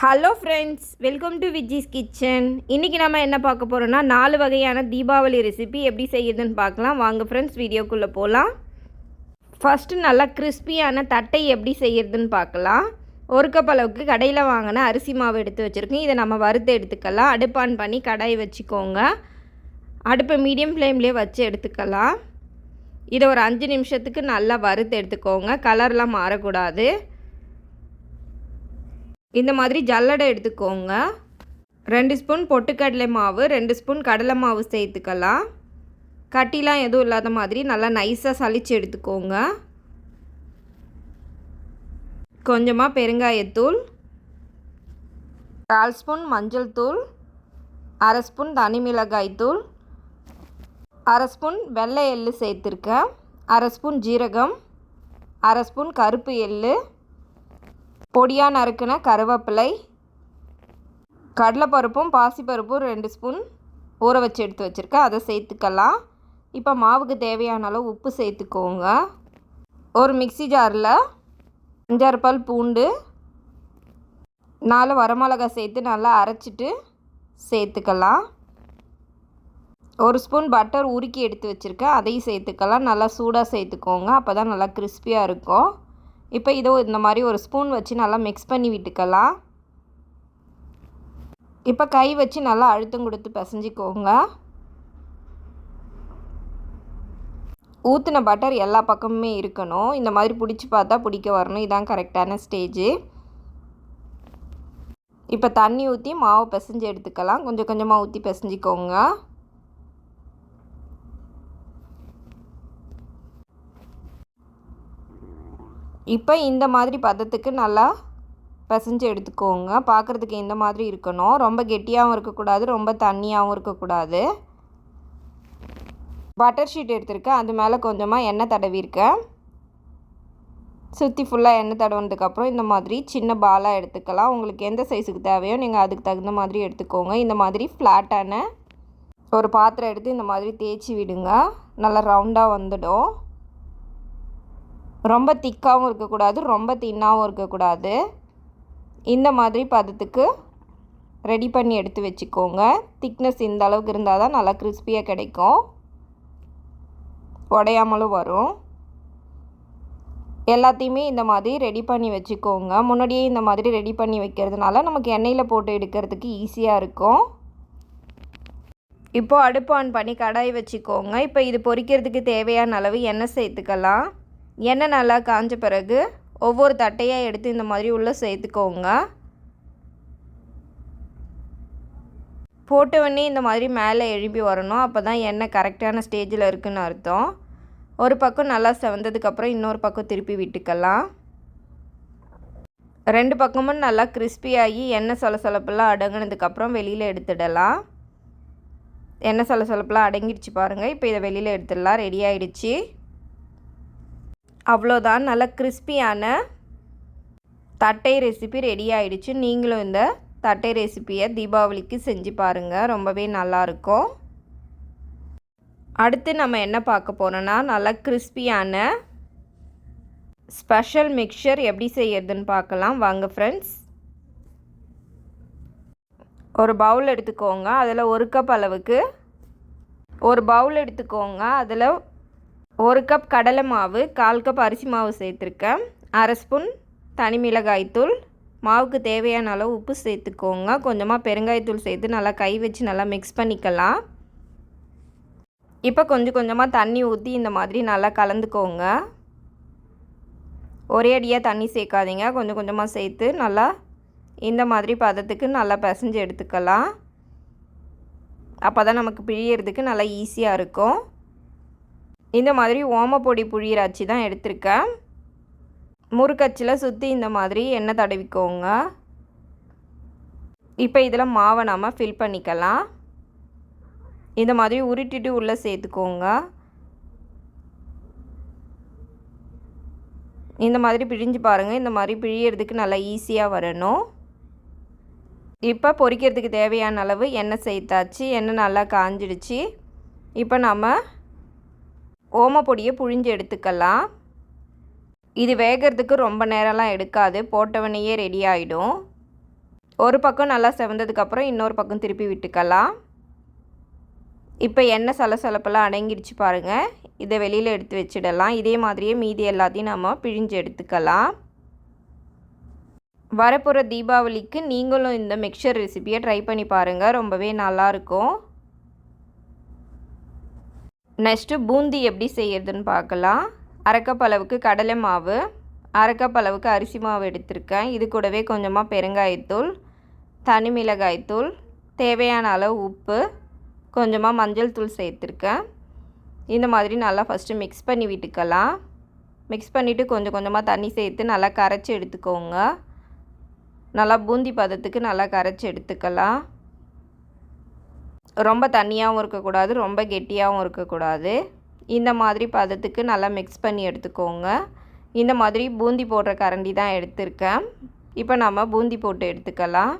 Hello friends welcome to Viji's kitchen இன்றைக்கி நம்ம என்ன பார்க்க போகிறோன்னா நாலு வகையான தீபாவளி ரெசிபி எப்படி செய்யுதுன்னு பார்க்கலாம். வாங்க ஃப்ரெண்ட்ஸ் வீடியோக்குள்ளே போகலாம் ஃபஸ்ட்டு நல்லா கிறிஸ்பியான தட்டை எப்படி செய்யறதுன்னு பார்க்கலாம். ஒரு கப் அளவுக்கு கடையில் வாங்கின அரிசி மாவு எடுத்து வச்சுருக்கேன். இதை நம்ம வறுத்து எடுத்துக்கலாம். அடுப்பான் பண்ணி கடாய் வச்சுக்கோங்க. அடுப்பை மீடியம் ஃப்ளேம்லேயே வச்சு எடுத்துக்கலாம். இதை ஒரு அஞ்சு நிமிஷத்துக்கு நல்லா வறுத்து எடுத்துக்கோங்க. கலர்லாம் மாறக்கூடாது. இந்த மாதிரி ஜல்லடை எடுத்துக்கோங்க. ரெண்டு ஸ்பூன் பொட்டுக்கடலை மாவு ரெண்டு ஸ்பூன் கடலை மாவு சேர்த்துக்கலாம். கட்டிலாம் எதுவும் இல்லாத மாதிரி நல்லா நைஸாக சளிச்சு எடுத்துக்கோங்க. கொஞ்சமாக பெருங்காயத்தூள் கால் ஸ்பூன் மஞ்சள் தூள் அரை ஸ்பூன் தனி மிளகாய் தூள் அரை ஸ்பூன் வெள்ளை எள்ளு சேர்த்துருக்கேன். அரை ஸ்பூன் ஜீரகம் அரை ஸ்பூன் கருப்பு எள்ளு பொடியாக நறுக்கின கருவேப்பிலை கடலைப்பருப்பும் பாசிப்பருப்பும் ரெண்டு ஸ்பூன் ஊற வச்சு எடுத்து வச்சுருக்கேன். அதை சேர்த்துக்கலாம். இப்போ மாவுக்கு தேவையான அளவு உப்பு சேர்த்துக்கோங்க. ஒரு மிக்சி ஜாரில் அஞ்சாறு பால் பூண்டு நாலு வரமிளகா சேர்த்து நல்லா அரைச்சிட்டு சேர்த்துக்கலாம். ஒரு ஸ்பூன் பட்டர் உருக்கி எடுத்து வச்சுருக்கேன். அதையும் சேர்த்துக்கலாம். நல்லா சூடாக சேர்த்துக்கோங்க. அப்போ தான் நல்லா கிறிஸ்பியாக இருக்கும். இப்போ இதோ இந்த மாதிரி ஒரு ஸ்பூன் வச்சு நல்லா மிக்ஸ் பண்ணி விட்டுக்கலாம். இப்போ கை வச்சு நல்லா அழுத்தம் கொடுத்து பிசைஞ்சிக்கோங்க. ஊற்றின பட்டர் எல்லா பக்கமுமே இருக்கணும். இந்த மாதிரி பிடிச்சி பார்த்தா பிடிக்க வரணும். இதான் கரெக்டான ஸ்டேஜு இப்போ தண்ணி ஊற்றி மாவு பிசைஞ்சு எடுத்துக்கலாம். கொஞ்சம் கொஞ்சமாக ஊற்றி பிசைஞ்சிக்கோங்க. இப்போ இந்த மாதிரி பதத்துக்கு நல்லா பிசைஞ்சு எடுத்துக்கோங்க. பார்க்குறதுக்கு இந்த மாதிரி இருக்கணும். ரொம்ப கெட்டியாகவும் இருக்கக்கூடாது ரொம்ப தண்ணியாகவும் இருக்கக்கூடாது. பட்டர் ஷீட் எடுத்திருக்கேன். அது மேலே கொஞ்சமாக எண்ணெய் தடவிருக்கேன் சுற்றி ஃபுல்லாக எண்ணெய் தடவுனதுக்கப்புறம் இந்த மாதிரி சின்ன பாலாக எடுத்துக்கலாம். உங்களுக்கு எந்த சைஸுக்கு தேவையோ நீங்கள் அதுக்கு தகுந்த மாதிரி எடுத்துக்கோங்க. இந்த மாதிரி ஃப்ளாட்டான ஒரு பாத்திரம் எடுத்து இந்த மாதிரி தேய்ச்சி விடுங்க. நல்லா ரவுண்டாக வந்துடும். ரொம்ப திக்காகவும் இருக்கக்கூடாது ரொம்ப தின்னாகவும் இருக்கக்கூடாது. இந்த மாதிரி பதத்துக்கு ரெடி பண்ணி எடுத்து வச்சுக்கோங்க. திக்னஸ் இந்த அளவுக்கு இருந்தால் தான் நல்லா கிறிஸ்பியாக கிடைக்கும். உடையாமலும் வரும். எல்லாத்தையுமே இந்த மாதிரி ரெடி பண்ணி வச்சுக்கோங்க. முன்னாடியே இந்த மாதிரி ரெடி பண்ணி வைக்கிறதுனால நமக்கு எண்ணெயில் போட்டு எடுக்கிறதுக்கு ஈஸியாக இருக்கும். இப்போது அடுப்பு ஆன் பண்ணி கடாய் வச்சுக்கோங்க. இப்போ இது பொரிக்கிறதுக்கு தேவையான அளவு எண்ணெய் சேர்த்துக்கலாம். எண்ணெய் நல்லா காஞ்ச பிறகு ஒவ்வொரு தட்டையாக எடுத்து இந்த மாதிரி உள்ளே சேர்த்துக்கோங்க. போட்டவொடனே இந்த மாதிரி மேலே எழுப்பி வரணும். அப்போ தான் எண்ணெய் கரெக்டான ஸ்டேஜில் இருக்குதுன்னு அர்த்தம். ஒரு பக்கம் நல்லா செவந்ததுக்கப்புறம் இன்னொரு பக்கம் திருப்பி விட்டுக்கலாம். ரெண்டு பக்கமும் நல்லா கிறிஸ்பியாகி எண்ணெய் சலசலப்பெல்லாம் அடங்கினதுக்கப்புறம் வெளியில் எடுத்துடலாம். எண்ணெய் சலசலப்பெல்லாம் அடங்கிடுச்சு பாருங்கள் இப்போ இதை வெளியில் எடுத்துடலாம். ரெடி ஆகிடுச்சி அவ்வளோதான். நல்லா கிறிஸ்பியான தட்டை ரெசிபி ரெடி ஆயிடுச்சு. நீங்களும் இந்த தட்டை ரெசிப்பியை தீபாவளிக்கு செஞ்சு பாருங்கள் ரொம்பவே நல்லாயிருக்கும். அடுத்து நம்ம என்ன பார்க்க போகிறோன்னா நல்லா கிறிஸ்பியான ஸ்பெஷல் மிக்சர் எப்படி செய்யறதுன்னு பார்க்கலாம். வாங்க ஃப்ரெண்ட்ஸ் ஒரு பவுல் எடுத்துக்கோங்க. அதில் ஒரு கப் அளவுக்கு ஒரு பவுல் எடுத்துக்கோங்க. அதில் ஒரு கப் கடலை மாவு கால் கப் அரிசி மாவு சேர்த்துருக்கேன் அரை ஸ்பூன் தனி மிளகாய்த்தூள் மாவுக்கு தேவையான அளவு உப்பு சேர்த்துக்கோங்க. கொஞ்சமாக பெருங்காயத்தூள் சேர்த்து நல்லா கை வச்சு நல்லா மிக்ஸ் பண்ணிக்கலாம். இப்போ கொஞ்சம் கொஞ்சமாக தண்ணி ஊற்றி இந்த மாதிரி நல்லா கலந்துக்கோங்க. ஒரே அடியாக தண்ணி சேர்க்காதீங்க. கொஞ்சம் கொஞ்சமாக சேர்த்து நல்லா இந்த மாதிரி பதத்துக்கு நல்லா பிசைஞ்சு எடுத்துக்கலாம். அப்போ தான் நமக்கு பிழியறதுக்கு நல்லா ஈஸியாக இருக்கும். இந்த மாதிரி ஓமப்பொடி புழியிற அச்சு தான் எடுத்திருக்கேன் முறுக்கச்சில் சுற்றி இந்த மாதிரி எண்ணெய் தடவிக்கோங்க. இப்போ இதில் மாவை நாம் ஃபில் பண்ணிக்கலாம். இந்த மாதிரி உருட்டிட்டு உள்ளே சேர்த்துக்கோங்க. இந்த மாதிரி பிழிஞ்சு பாருங்கள் இந்த மாதிரி பிழியறதுக்கு நல்லா ஈஸியாக வரணும். இப்போ பொரிக்கிறதுக்கு தேவையான அளவு எண்ணெய் சேர்த்தாச்சு. எண்ணெய் நல்லா காஞ்சிடுச்சு. இப்போ நம்ம ஓமப்பொடியை புழிஞ்சு எடுத்துக்கலாம். இது வேகிறதுக்கு ரொம்ப நேரம்லாம் எடுக்காது. போட்டவனையே ரெடி ஆகிடும் ஒரு பக்கம் நல்லா செவந்ததுக்கப்புறம் இன்னொரு பக்கம் திருப்பி விட்டுக்கலாம். இப்போ எண்ணெய் சலசலப்பெல்லாம் அடங்கிடுச்சு பாருங்கள் இதை வெளியில் எடுத்து வச்சிடலாம். இதே மாதிரியே மீதி எல்லாத்தையும் நம்ம பிழிஞ்சு எடுத்துக்கலாம். வரப்போகிற தீபாவளிக்கு நீங்களும் இந்த மிக்சர் ரெசிபியை ட்ரை பண்ணி பாருங்கள் ரொம்பவே நல்லாயிருக்கும் நெக்ஸ்ட்டு பூந்தி எப்படி செய்யறதுன்னு பார்க்கலாம். அரைக்கப்பளவுக்கு கடலை மாவு அரைக்கப்பளவுக்கு அரிசி மாவு எடுத்திருக்கேன். இது கூடவே கொஞ்சமாக பெருங்காயத்தூள் தனி மிளகாய்த்தூள் தேவையான அளவு உப்பு கொஞ்சமாக மஞ்சள் தூள் சேர்த்துருக்கேன். இந்த மாதிரி நல்லா ஃபஸ்ட்டு மிக்ஸ் பண்ணி விட்டுக்கலாம். மிக்ஸ் பண்ணிவிட்டு கொஞ்சம் கொஞ்சமாக தண்ணி சேர்த்து நல்லா கரைச்சி எடுத்துக்கோங்க. நல்லா பூந்தி பதத்துக்கு நல்லா கரைச்சி எடுத்துக்கலாம். ரொம்ப தண்ணியாகவும் இருக்கக்கூடாது ரொம்ப கெட்டியாகவும் இருக்கக்கூடாது. இந்த மாதிரி பதத்துக்கு நல்லா மிக்ஸ் பண்ணி எடுத்துக்கோங்க. இந்த மாதிரி பூந்தி போடுற கரண்டி தான் எடுத்திருக்கேன். இப்போ நம்ம பூந்தி போட்டு எடுத்துக்கலாம்.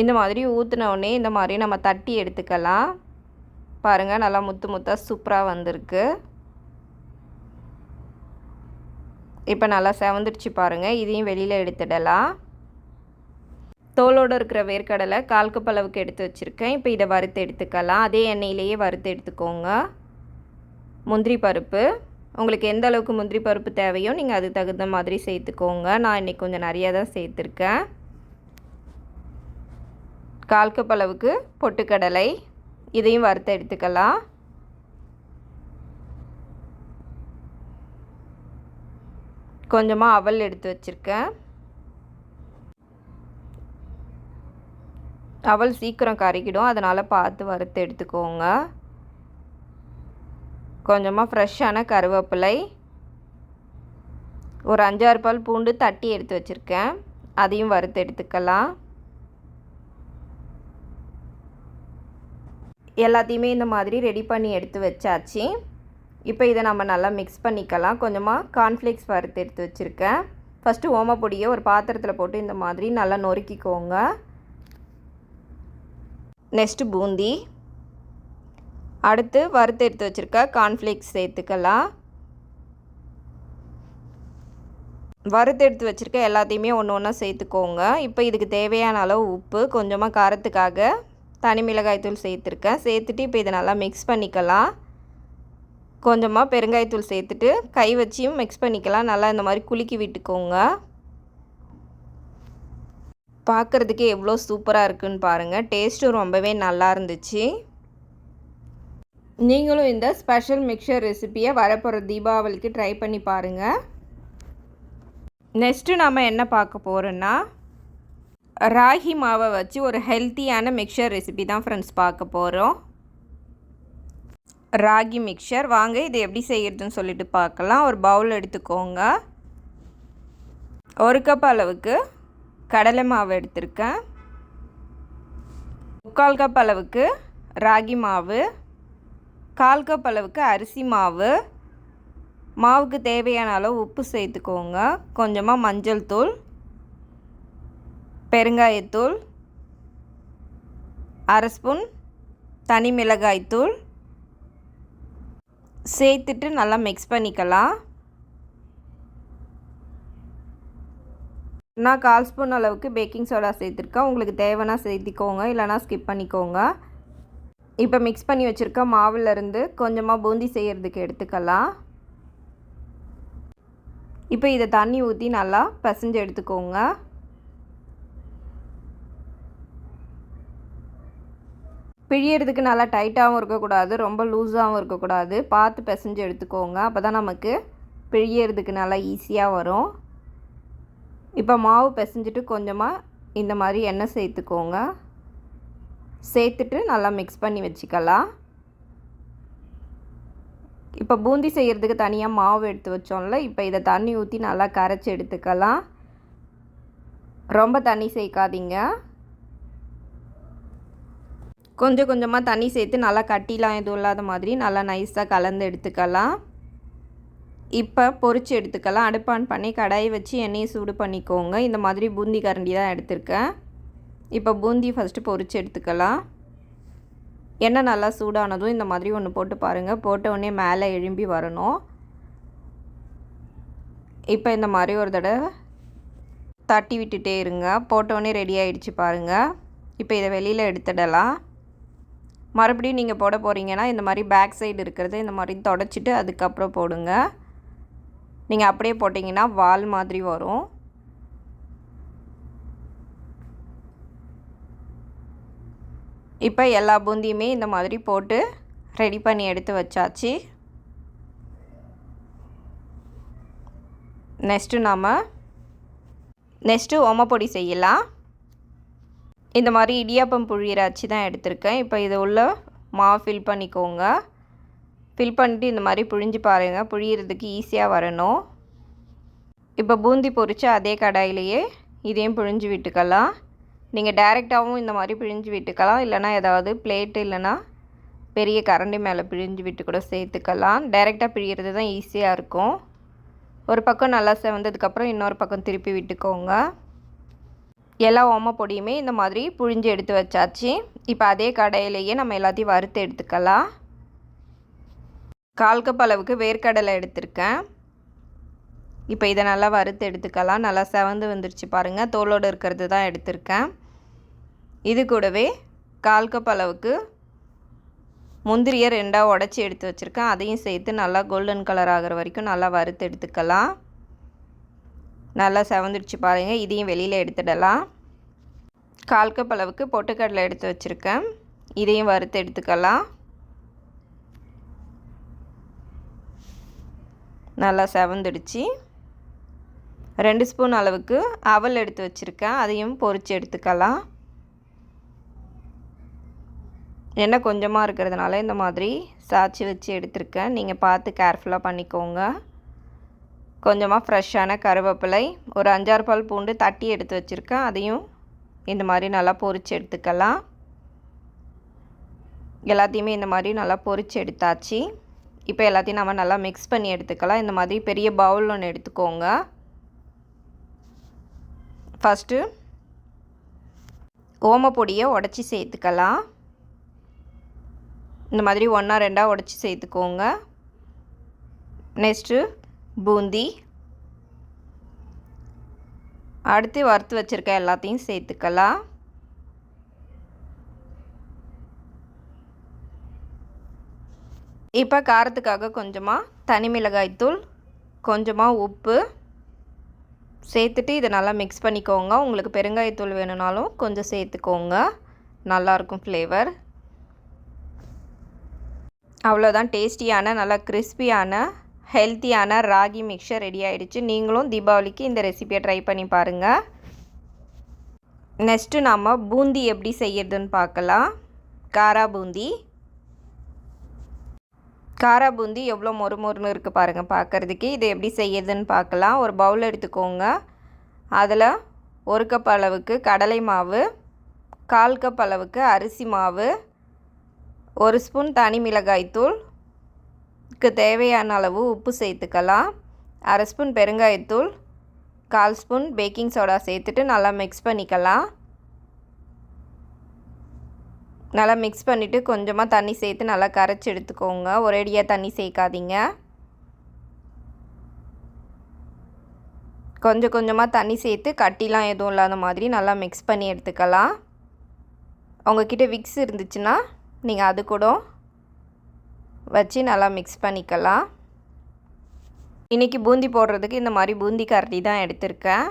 இந்த மாதிரி ஊற்றினோடனே இந்த மாதிரி நம்ம தட்டி எடுத்துக்கலாம். பாருங்கள் நல்லா முத்து முத்தாக சூப்பராக வந்திருக்கு. இப்போ நல்லா செவந்துடுச்சு பாருங்கள் இதையும் வெளியில் எடுத்துடலாம். தோலோடு இருக்கிற வேர்க்கடலை கால் கப் அளவுக்கு எடுத்து வச்சுருக்கேன். இப்போ இதை வறுத்து எடுத்துக்கலாம். அதே எண்ணெயிலேயே வறுத்து எடுத்துக்கோங்க. முந்திரி பருப்பு. உங்களுக்கு எந்த அளவுக்கு முந்திரி பருப்பு தேவையோ நீங்கள் அது தகுந்த மாதிரி சேர்த்துக்கோங்க. நான் இன்றைக்கி கொஞ்சம் நிறையா தான் சேர்த்துருக்கேன். கால் கப் அளவுக்கு பொட்டுக்கடலை. இதையும் வறுத்து எடுத்துக்கலாம். கொஞ்சமாக அவல் எடுத்து வச்சுருக்கேன். அவல் சீக்கிரம் கறிக்கிடும் அதனால் பார்த்து வறுத்து எடுத்துக்கோங்க. கொஞ்சமாக ஃப்ரெஷ்ஷான கருவேப்பிலை. ஒரு அஞ்சாறு பால் பூண்டு தட்டி எடுத்து வச்சுருக்கேன். அதையும் வறுத்து எடுத்துக்கலாம். எல்லாத்தையுமே இந்த மாதிரி ரெடி பண்ணி எடுத்து வச்சாச்சு. இப்போ இதை நம்ம நல்லா மிக்ஸ் பண்ணிக்கலாம். கொஞ்சமாக கார்ன்ஃப்ளேக்ஸ் வறுத்து எடுத்து வச்சுருக்கேன். ஃபஸ்ட்டு ஓமப்பொடியை ஒரு பாத்திரத்தில் போட்டு இந்த மாதிரி நல்லா நொறுக்கிக்கோங்க. நெக்ஸ்ட்டு பூந்தி. அடுத்து வறுத்து எடுத்து வச்சுருக்க கார்ன்ஃப்ளேக்ஸ் சேர்த்துக்கலாம். வறுத்து எடுத்து வச்சுருக்க எல்லாத்தையுமே ஒன்று ஒன்றா சேர்த்துக்கோங்க. இப்போ இதுக்கு தேவையான அளவு உப்பு கொஞ்சமாக காரத்துக்காக தனி மிளகாய்த்தூள் சேர்த்துருக்கேன். சேர்த்துட்டு இப்போ இதை நல்லா மிக்ஸ் பண்ணிக்கலாம். கொஞ்சமாக பெருங்காயத்தூள் சேர்த்துட்டு கை வச்சியும் மிக்ஸ் பண்ணிக்கலாம். நல்லா இந்த மாதிரி குலுக்கி விட்டுக்கோங்க. பார்க்குறதுக்கே எவ்வளோ சூப்பராக இருக்குன்னு பாருங்கள் டேஸ்ட்டும் ரொம்பவே நல்லா இருந்துச்சு. நீங்களும் இந்த ஸ்பெஷல் மிக்சர் ரெசிப்பியை வரப்போகிற தீபாவளிக்கு ட்ரை பண்ணி பாருங்கள் நெக்ஸ்ட்டு நாம் என்ன பார்க்க போகிறோன்னா ராகி மாவை வச்சு ஒரு ஹெல்த்தியான மிக்சர் ரெசிபி தான் ஃப்ரெண்ட்ஸ் பார்க்க போகிறோம் ராகி மிக்சர் வாங்க இது எப்படி செய்கிறதுன்னு சொல்லிட்டு பார்க்கலாம் ஒரு பவுல் எடுத்துக்கோங்க. ஒரு கப் அளவுக்கு கடலை மாவு எடுத்திருக்கேன். முக்கால் கப் அளவுக்கு ராகி மாவு கால் கப் அளவுக்கு அரிசி மாவு. மாவுக்கு தேவையான அளவு உப்பு சேர்த்துக்கோங்க. கொஞ்சமாக மஞ்சள் தூள் பெருங்காயத்தூள் அரை ஸ்பூன் தனி மிளகாய்த்தூள் சேர்த்துட்டு நல்லா மிக்ஸ் பண்ணிக்கலாம். நான் கால் ஸ்பூன் அளவுக்கு பேக்கிங் சோடா சேர்த்துருக்கேன். உங்களுக்கு தேவைன்னா சேர்த்திக்கோங்க இல்லைனா ஸ்கிப் பண்ணிக்கோங்க. இப்போ மிக்ஸ் பண்ணி வச்சுருக்க மாவுலேருந்து கொஞ்சமாக பூந்தி செய்கிறதுக்கு எடுத்துக்கலாம். இப்போ இதை தண்ணி ஊற்றி நல்லா பிசைஞ்சு எடுத்துக்கோங்க. பிழியறதுக்கு நல்லா டைட்டாகவும் இருக்கக்கூடாது ரொம்ப லூஸாகவும் இருக்கக்கூடாது. பார்த்து பிசைஞ்சு எடுத்துக்கோங்க. அப்போ தான் நமக்கு பிழியறதுக்கு நல்லா ஈஸியாக வரும். இப்போ மாவு பிசைஞ்சிட்டு கொஞ்சமாக இந்த மாதிரி எண்ணெய் சேர்த்துக்கோங்க. சேர்த்துட்டு நல்லா மிக்ஸ் பண்ணி வச்சுக்கலாம். இப்போ பூந்தி செய்கிறதுக்கு தனியாக மாவு எடுத்து வச்சோம்ல இப்போ இதை தண்ணி ஊற்றி நல்லா கரைச்சி எடுத்துக்கலாம். ரொம்ப தண்ணி சேர்க்காதீங்க. கொஞ்சம் கொஞ்சமாக தண்ணி சேர்த்து நல்லா கட்டிலாம் எதுவும் இல்லாத மாதிரி நல்லா நைஸாக கலந்து எடுத்துக்கலாம். இப்போ பொறிச்சு எடுத்துக்கலாம். அடுப்பான் பண்ணி கடாயை வச்சு எண்ணெயை சூடு பண்ணிக்கோங்க. இந்த மாதிரி பூந்தி கரண்டி தான் எடுத்திருக்கேன். இப்போ பூந்தி ஃபஸ்ட்டு பொறிச்சு எடுத்துக்கலாம். எண்ணெய் நல்லா சூடானதும் இந்த மாதிரி ஒன்று போட்டு பாருங்கள் போட்ட உடனே மேலே எழும்பி வரணும். இப்போ இந்த மாதிரி ஒரு தடவை தட்டி விட்டுட்டே இருங்க. போட்டோடனே ரெடி ஆகிடுச்சு பாருங்கள் இப்போ இதை வெளியில் எடுத்துடலாம். மறுபடியும் நீங்கள் போட போகிறீங்கன்னா இந்த மாதிரி பேக் சைடு இருக்கிறது இந்த மாதிரி தொடச்சிட்டு அதுக்கப்புறம் போடுங்க. நீங்கள் அப்படியே போட்டிங்கன்னா வால் மாதிரி வரும். இப்போ எல்லா பூந்தியுமே இந்த மாதிரி போட்டு ரெடி பண்ணி எடுத்து வச்சாச்சு. நெக்ஸ்ட்டு நாம் நெக்ஸ்ட்டு ஓமப்பொடி செய்யலாம். இந்த மாதிரி இடியாப்பம் புழியிற அச்சு தான் எடுத்திருக்கேன். இப்போ இது உள்ள மாவு ஃபில் பண்ணிக்கோங்க. ஃபில் பண்ணிட்டு இந்த மாதிரி புழிஞ்சு பாருங்கள் புழியறதுக்கு ஈஸியாக வரணும். இப்போ பூந்தி பொறிச்சு அதே கடாயிலேயே இதையும் புழிஞ்சு விட்டுக்கலாம். நீங்கள் டைரெக்டாகவும் இந்த மாதிரி பிழிஞ்சு விட்டுக்கலாம். இல்லைனா ஏதாவது பிளேட்டு இல்லைனா பெரிய கரண்டி மேலே பிழிஞ்சு விட்டு கூட சேர்த்துக்கலாம். டைரெக்டாக பிழிகிறது தான் ஈஸியாக இருக்கும். ஒரு பக்கம் நல்லா செவந்ததுக்கப்புறம் இன்னொரு பக்கம் திருப்பி விட்டுக்கோங்க. எல்லா ஓம பொடியுமே இந்த மாதிரி புழிஞ்சு எடுத்து வச்சாச்சு. இப்போ அதே கடையிலேயே நம்ம எல்லாத்தையும் வறுத்து எடுத்துக்கலாம். கால் கப் அளவுக்கு வேர்க்கடலை எடுத்திருக்கேன். இப்போ இதை நல்லா வறுத்து எடுத்துக்கலாம். நல்லா செவந்து வந்துருச்சு பாருங்கள் தோலோடு இருக்கிறது தான் எடுத்திருக்கேன். இது கூடவே கால் கப் அளவுக்கு முந்திரியை ரெண்டாக உடச்சி எடுத்து வச்சுருக்கேன். அதையும் சேர்த்து நல்லா கோல்டன் கலர் ஆகிற வரைக்கும் நல்லா வறுத்து எடுத்துக்கலாம். நல்லா செவந்துடுச்சு பாருங்கள் இதையும் வெளியில் எடுத்துடலாம். கால் கப் அளவுக்கு பொட்டுக்கடலை எடுத்து வச்சுருக்கேன். இதையும் வறுத்து எடுத்துக்கலாம். நல்லா செவந்துடுச்சு. ரெண்டு ஸ்பூன் அளவுக்கு அவல் எடுத்து வச்சுருக்கேன். அதையும் பொறிச்சு எடுத்துக்கலாம். எண்ணெய் கொஞ்சமாக இருக்கிறதுனால இந்த மாதிரி சாய்ச்சி வச்சு எடுத்திருக்கேன். நீங்கள் பார்த்து கேர்ஃபுல்லாக பண்ணிக்கோங்க. கொஞ்சமாக ஃப்ரெஷ்ஷான கருவேப்பிலை ஒரு அஞ்சாறு பால் பூண்டு தட்டி எடுத்து வச்சுருக்கேன். அதையும் இந்த மாதிரி நல்லா பொரித்து எடுத்துக்கலாம். எல்லாத்தையுமே இந்த மாதிரி நல்லா பொரித்து எடுத்தாச்சு. இப்போ எல்லாத்தையும் நம்ம நல்லா மிக்ஸ் பண்ணி எடுத்துக்கலாம். இந்த மாதிரி பெரிய பவுல் ஒன்று எடுத்துக்கோங்க. ஃபஸ்ட்டு ஓமப்பொடியை உடச்சி சேர்த்துக்கலாம். இந்த மாதிரி ஒன்றா ரெண்டாக உடச்சி சேர்த்துக்கோங்க. நெக்ஸ்ட்டு பூந்தி. அடுத்து வறுத்து வச்சுருக்க எல்லாத்தையும் சேர்த்துக்கலாம். இப்போ காரத்துக்காக கொஞ்சமாக தனி மிளகாய்த்தூள் கொஞ்சமாக உப்பு. சேர்த்துட்டு இதை நல்லா மிக்ஸ் பண்ணிக்கோங்க. உங்களுக்கு பெருங்காயத்தூள் வேணும்னாலும் கொஞ்சம் சேர்த்துக்கோங்க. நல்லாயிருக்கும் ஃப்ளேவர் அவ்வளோதான் டேஸ்டியான நல்லா கிறிஸ்பியான ஹெல்த்தியான ராகி மிக்சர் ரெடி ஆகிடுச்சு நீங்களும் தீபாவளிக்கு இந்த ரெசிபியை ட்ரை பண்ணி பாருங்கள் நெக்ஸ்ட்டு நாம் பூந்தி எப்படி செய்யறதுன்னு பார்க்கலாம். காரா பூந்தி. காரா பூந்தி எவ்வளோ மொறு மொறுன்னு இருக்குது பாருங்கள் பார்க்குறதுக்கு. இது எப்படி செய்யறதுன்னு பார்க்கலாம். ஒரு பவுல் எடுத்துக்கோங்க. அதில் ஒரு கப் அளவுக்கு கடலை மாவு கால் கப் அளவுக்கு அரிசி மாவு ஒரு ஸ்பூன் தனி மிளகாய்த்தூள் தேவையான அளவு உப்பு சேர்த்துக்கலாம். அரை ஸ்பூன் பெருங்காயத்தூள் கால் ஸ்பூன் பேக்கிங் சோடா சேர்த்துட்டு நல்லா மிக்ஸ் பண்ணிக்கலாம். நல்லா மிக்ஸ் பண்ணிவிட்டு கொஞ்சமாக தண்ணி சேர்த்து நல்லா கரைச்சி எடுத்துக்கோங்க. ஒரேடியாக தண்ணி சேர்க்காதீங்க. கொஞ்சம் கொஞ்சமாக தண்ணி சேர்த்து கட்டிலாம் எதுவும் இல்லாத மாதிரி நல்லா மிக்ஸ் பண்ணி எடுத்துக்கலாம். உங்ககிட்ட விக்ஸ் இருந்துச்சுன்னா நீங்கள் அது கூட வச்சு நல்லா மிக்ஸ் பண்ணிக்கலாம். இன்றைக்கி பூந்தி போடுறதுக்கு இந்த மாதிரி பூந்தி கரண்டி தான் எடுத்திருக்கேன்.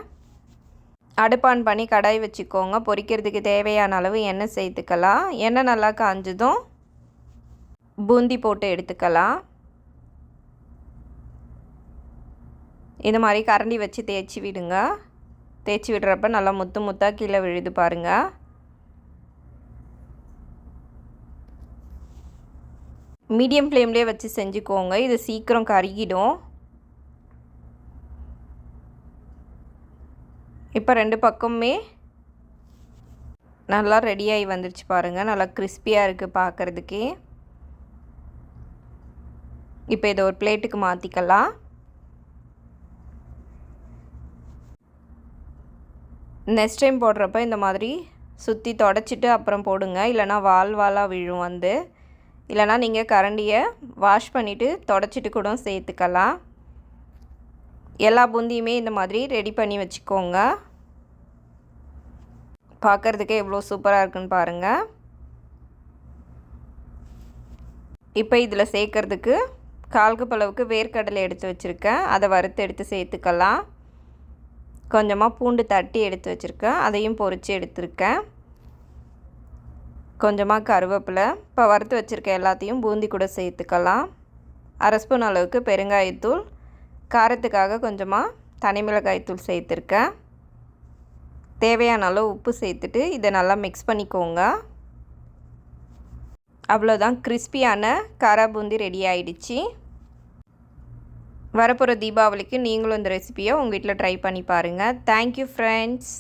அடுப்பான் பண்ணி கடாய் வச்சுக்கோங்க. பொரிக்கிறதுக்கு தேவையான அளவு எண்ணெய் சேர்த்துக்கலாம். எண்ணெய் நல்லா காஞ்சதும் பூந்தி போட்டு எடுத்துக்கலாம். இது மாதிரி கரண்டி வச்சு தேய்ச்சி விடுங்க. தேய்ச்சி விடுறப்ப நல்லா முத்து முத்தாக கீழே விழுது பாருங்கள் மீடியம் ஃப்ளேம்லேயே வச்சு செஞ்சுக்கோங்க. இது சீக்கிரம் கருகிடும். இப்போ ரெண்டு பக்கமுமே நல்லா ரெடியாகி வந்துருச்சு பாருங்கள் நல்லா கிறிஸ்பியாக இருக்குது பார்க்குறதுக்கே இப்போ இதை ஒரு பிளேட்டுக்கு மாற்றிக்கலாம் நெக்ஸ்ட் டைம் போடுறப்ப இந்த மாதிரி சுற்றி தொடச்சிட்டு அப்புறம் போடுங்க. இல்லைனா வால் வாலாக விழும் வந்து. இல்லைனா நீங்கள் கரண்டியை வாஷ் பண்ணிவிட்டு தொடச்சிட்டு கூட சேர்த்துக்கலாம். எல்லா பூந்தியுமே இந்த மாதிரி ரெடி பண்ணி வச்சுக்கோங்க. பார்க்குறதுக்கே எவ்வளோ சூப்பராக இருக்குன்னு பாருங்கள் இப்போ இதில் சேர்க்குறதுக்கு கால் அளவுக்கு வேர்க்கடலை எடுத்து வச்சுருக்கேன். அதை வறுத்து எடுத்து சேர்த்துக்கலாம். கொஞ்சமாக பூண்டு தட்டி எடுத்து வச்சுருக்கேன். அதையும் பொரித்து எடுத்துருக்கேன். கொஞ்சமாக கருவேப்பிலை. இப்போ வறுத்து வச்சுருக்க எல்லாத்தையும் பூந்தி கூட சேர்த்துக்கலாம். அரை ஸ்பூன் அளவுக்கு பெருங்காயத்தூள். காரத்துக்காக கொஞ்சமாக தனி மிளகாய்த்தூள் சேர்த்துருக்கேன். தேவையான அளவு உப்பு சேர்த்துட்டு இதை நல்லா மிக்ஸ் பண்ணிக்கோங்க. அவ்வளோதான் கிறிஸ்பியான காரா பூந்தி ரெடி ஆயிடுச்சு. வரப்போகிற தீபாவளிக்கு நீங்களும் இந்த ரெசிபியை உங்கள் வீட்டில் ட்ரை பண்ணி பாருங்கள் தேங்க்யூ ஃப்ரெண்ட்ஸ்